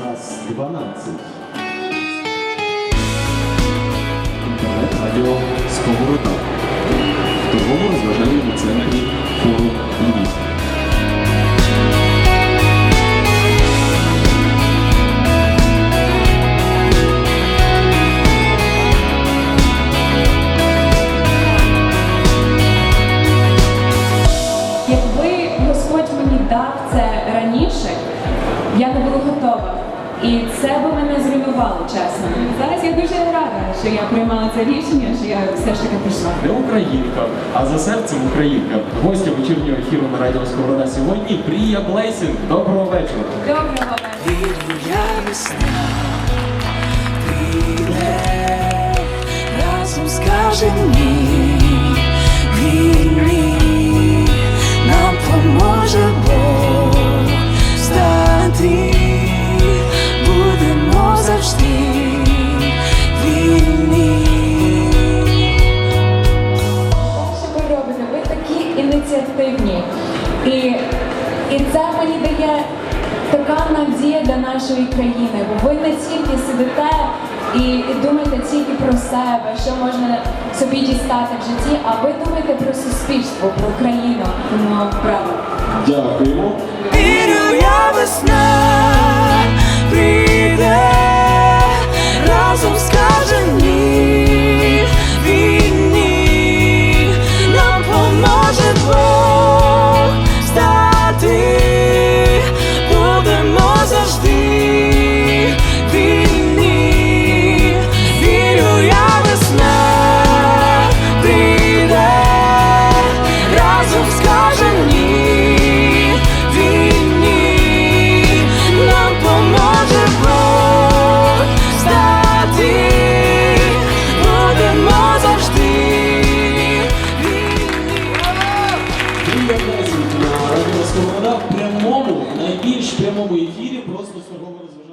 нас 12. Інтернет-радіо Сковорода. В торгово розважальному центрі форум Львів. Якби Господь мені дав це раніше, І це би мене зруйнувало, чесно. Зараз я дуже рада, що я приймала це рішення, що я все ж таки пішла. Не українка, а за серцем українка. Гостя вечірнього ефіру на радіо Сковорода сьогодні Прія Блейсінг. Доброго вечора. Доброго вечора. Разом скаже ініціативні. І, і це мені дає така надія для нашої країни. Бо ви не тільки сидите і, і думаєте тільки про себе, що можна собі дістати в житті, а ви думаєте про суспільство, про країну. Тому право. Дякуємо. Вірю, я весна Прія Блейсінг на радіо Сковорода в прямому, найбільш прямому ефірі просто свого розважального